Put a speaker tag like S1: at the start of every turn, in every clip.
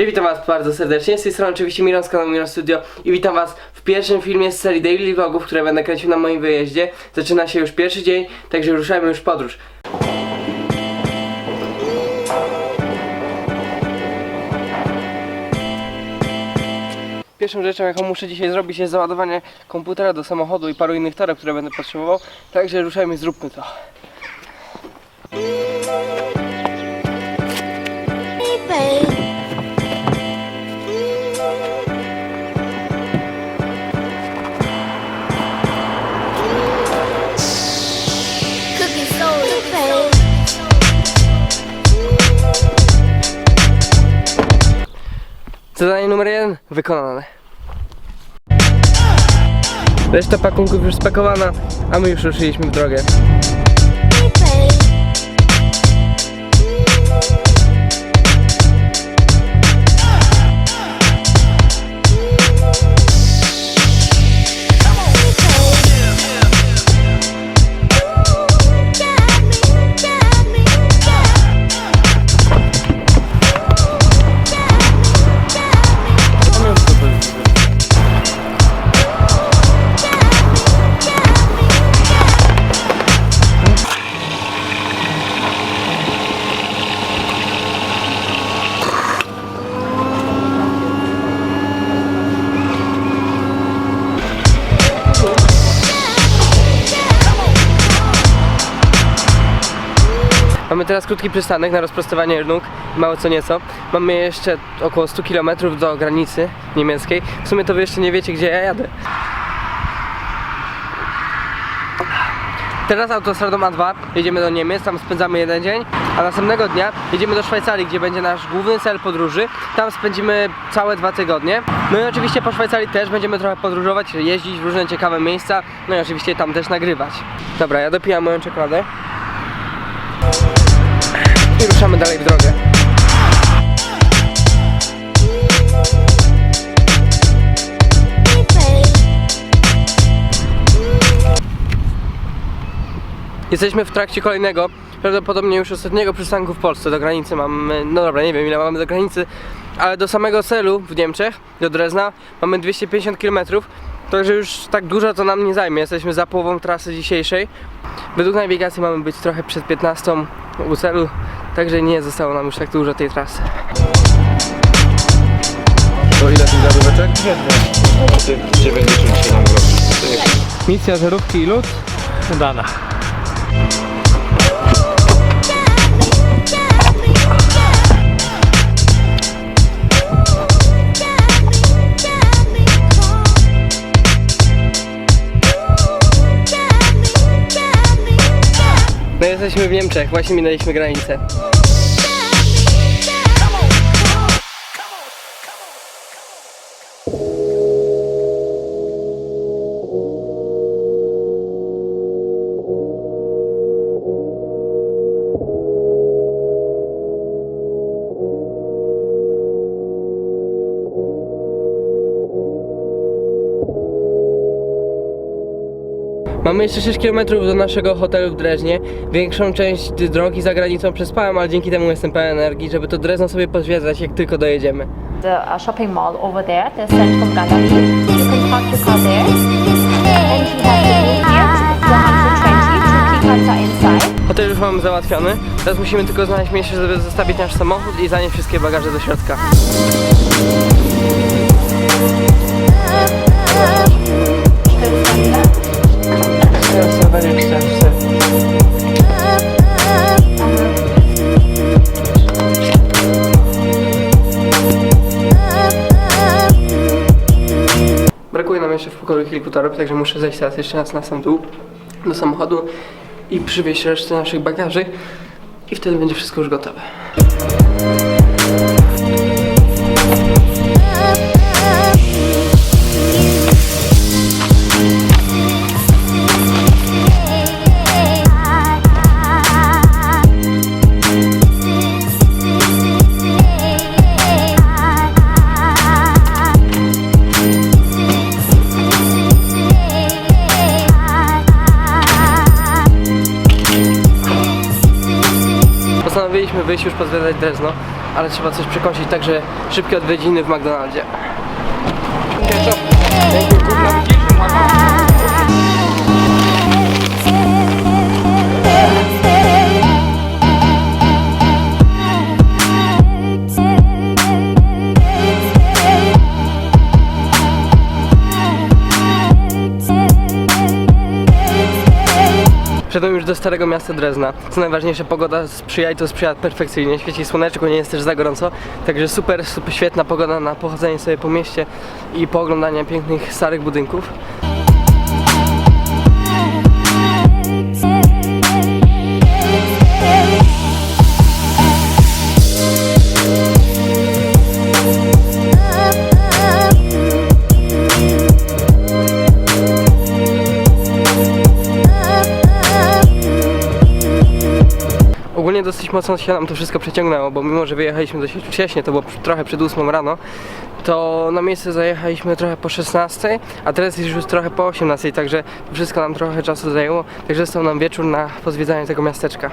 S1: Cześć, witam was bardzo serdecznie, z tej strony oczywiście Miron z kanału Miron Studio i witam was w pierwszym filmie z serii Daily Vlogów, które będę kręcił na moim wyjeździe. Zaczyna się już pierwszy dzień, także ruszajmy już w podróż. Pierwszą rzeczą, jaką muszę dzisiaj zrobić jest załadowanie komputera do samochodu i paru innych toreb, które będę potrzebował. Także ruszajmy, zróbmy to. Numer jeden wykonane. Reszta pakunków już spakowana, a my już ruszyliśmy w drogę. Teraz krótki przystanek na rozprostowanie nóg, mało co nieco. Mamy jeszcze około 100 km do granicy niemieckiej. W sumie to wy jeszcze nie wiecie, gdzie ja jadę. Teraz autostradą A2 jedziemy do Niemiec, tam spędzamy jeden dzień, a następnego dnia jedziemy do Szwajcarii, gdzie będzie nasz główny cel podróży. Tam spędzimy całe dwa tygodnie. No i oczywiście po Szwajcarii też będziemy trochę podróżować, jeździć w różne ciekawe miejsca, no i oczywiście tam też nagrywać. Dobra, ja dopijam moją czekoladę i ruszamy dalej w drogę. Jesteśmy w trakcie kolejnego, prawdopodobnie już ostatniego przystanku w Polsce. Do granicy mamy, no dobra, nie wiem ile mamy do granicy, ale do samego celu w Niemczech, do Drezna, mamy 250 km. Także już tak dużo to nam nie zajmie. Jesteśmy za połową trasy dzisiejszej. Według nawigacji mamy być trochę przed 15 u celu, także nie zostało nam już tak dużo tej trasy.
S2: To ile tych zaróweczek? Tych 97 groszy.
S1: Misja żarówki i lód.
S2: Udana.
S1: No jesteśmy w Niemczech, właśnie minęliśmy granicę. Mamy jeszcze 6 km do naszego hotelu w Dreźnie. Większą część drogi za granicą przespałem, ale dzięki temu jestem pełen energii, żeby to Drezno sobie pozwiedzać, jak tylko dojedziemy.
S3: the uh, shopping mall over there, the Centrum Gallery. You can park your car there. And we have the room here, 120, two key cards are inside.
S1: Hotel już mamy załatwiony. Teraz musimy tylko znaleźć miejsce, żeby zostawić nasz samochód i zanieść wszystkie bagaże do środka. Brakuje nam jeszcze w pokoju kilku toreb, także muszę zejść teraz jeszcze raz na sam dół do samochodu i przywieźć resztę naszych bagaży i wtedy będzie wszystko już gotowe. Wyjść już pozwiedzać Drezno, ale trzeba coś przekąsić, także szybkie odwiedziny w McDonaldzie. Wszedłem już do starego miasta Drezna. Co najważniejsze, pogoda sprzyja i to sprzyja perfekcyjnie. Świeci słoneczko, nie jest też za gorąco. Także super, super świetna pogoda na pochodzenie sobie po mieście i pooglądanie pięknych starych budynków. Ogólnie dosyć mocno się nam to wszystko przeciągnęło, bo mimo, że wyjechaliśmy dość wcześnie, to było trochę przed 8 rano, to na miejsce zajechaliśmy trochę po 16, a teraz jest już trochę po 18, także wszystko nam trochę czasu zajęło, także został nam wieczór na pozwiedzanie tego miasteczka.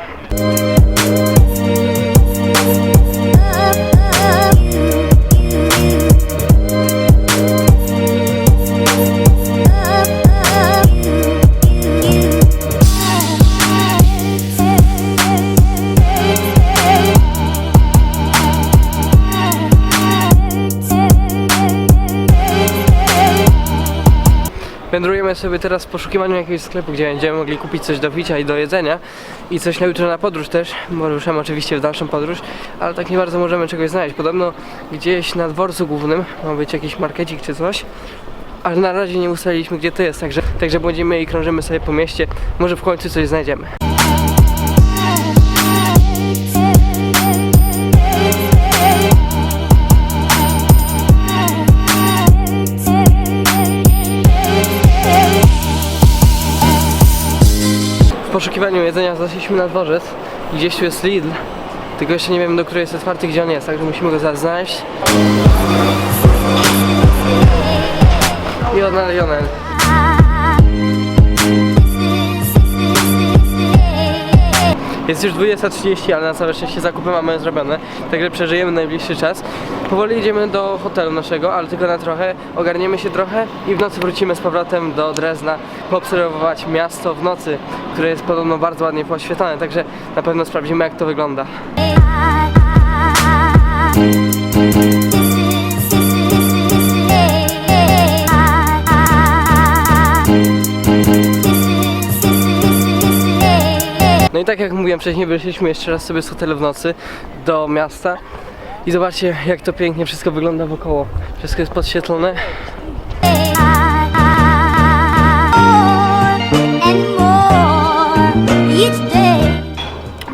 S1: Wędrujemy sobie teraz w poszukiwaniu jakiegoś sklepu, gdzie będziemy mogli kupić coś do picia i do jedzenia. I coś na jutro na podróż też, bo ruszamy oczywiście w dalszą podróż, ale tak nie bardzo możemy czegoś znaleźć. Podobno gdzieś na dworcu głównym ma być jakiś markecik czy coś, ale na razie nie ustaliliśmy gdzie to jest, także, także błądzimy i krążymy sobie po mieście, może w końcu coś znajdziemy. Poszukiwaniu jedzenia zaszliśmy na dworzec. Gdzieś tu jest Lidl. Tylko jeszcze nie wiem do której jest otwarty, gdzie on jest, także musimy go zaraz znaleźć. I odnaleziony. Jest już 20.30, ale na całe szczęście zakupy mamy zrobione, także przeżyjemy najbliższy czas. Powoli idziemy do hotelu naszego, ale tylko na trochę, ogarniemy się trochę i w nocy wrócimy z powrotem do Drezna, poobserwować miasto w nocy, które jest podobno bardzo ładnie poświetlone, także na pewno sprawdzimy jak to wygląda. No i tak jak mówiłem wcześniej, wyszliśmy jeszcze raz sobie z hotelu w nocy do miasta i zobaczcie jak to pięknie wszystko wygląda wokoło. Wszystko jest podświetlone.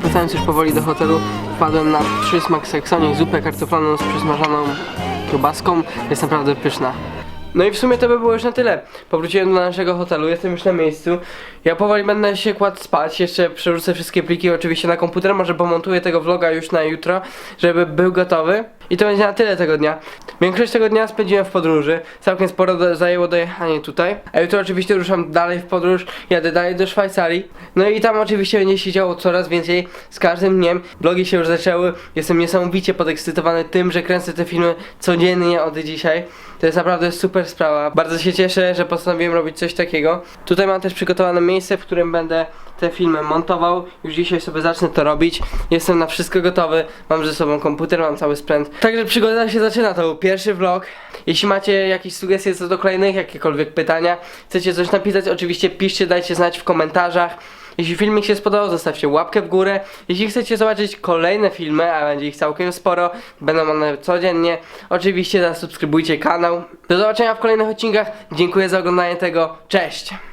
S1: Wracając już powoli do hotelu, wpadłem na przysmak seksonik, zupę kartoflaną z przysmażoną kiełbaską. Jest naprawdę pyszna. No i w sumie to by było już na tyle. Powróciłem do naszego hotelu, jestem już na miejscu. Ja powoli będę się kładł spać, jeszcze przerzucę wszystkie pliki oczywiście na komputer, może pomontuję tego vloga już na jutro, żeby był gotowy. I to będzie na tyle tego dnia. Większość tego dnia spędziłem w podróży, całkiem sporo zajęło dojechanie tutaj. A jutro oczywiście ruszam dalej w podróż, jadę dalej do Szwajcarii. No i tam oczywiście będzie się działo coraz więcej z każdym dniem. Vlogi się już zaczęły, jestem niesamowicie podekscytowany tym, że kręcę te filmy codziennie od dzisiaj. To jest naprawdę super sprawa. Bardzo się cieszę, że postanowiłem robić coś takiego. Tutaj mam też przygotowane miejsce, w którym będę te filmy montował. Już dzisiaj sobie zacznę to robić. Jestem na wszystko gotowy. Mam ze sobą komputer, mam cały sprzęt. Także przygoda się zaczyna. To był pierwszy vlog. Jeśli macie jakieś sugestie co do kolejnych, jakiekolwiek pytania, chcecie coś napisać, oczywiście piszcie, dajcie znać w komentarzach. Jeśli filmik się spodobał, zostawcie łapkę w górę. Jeśli chcecie zobaczyć kolejne filmy, a będzie ich całkiem sporo, będą one codziennie, oczywiście zasubskrybujcie kanał. Do zobaczenia w kolejnych odcinkach. Dziękuję za oglądanie tego. Cześć!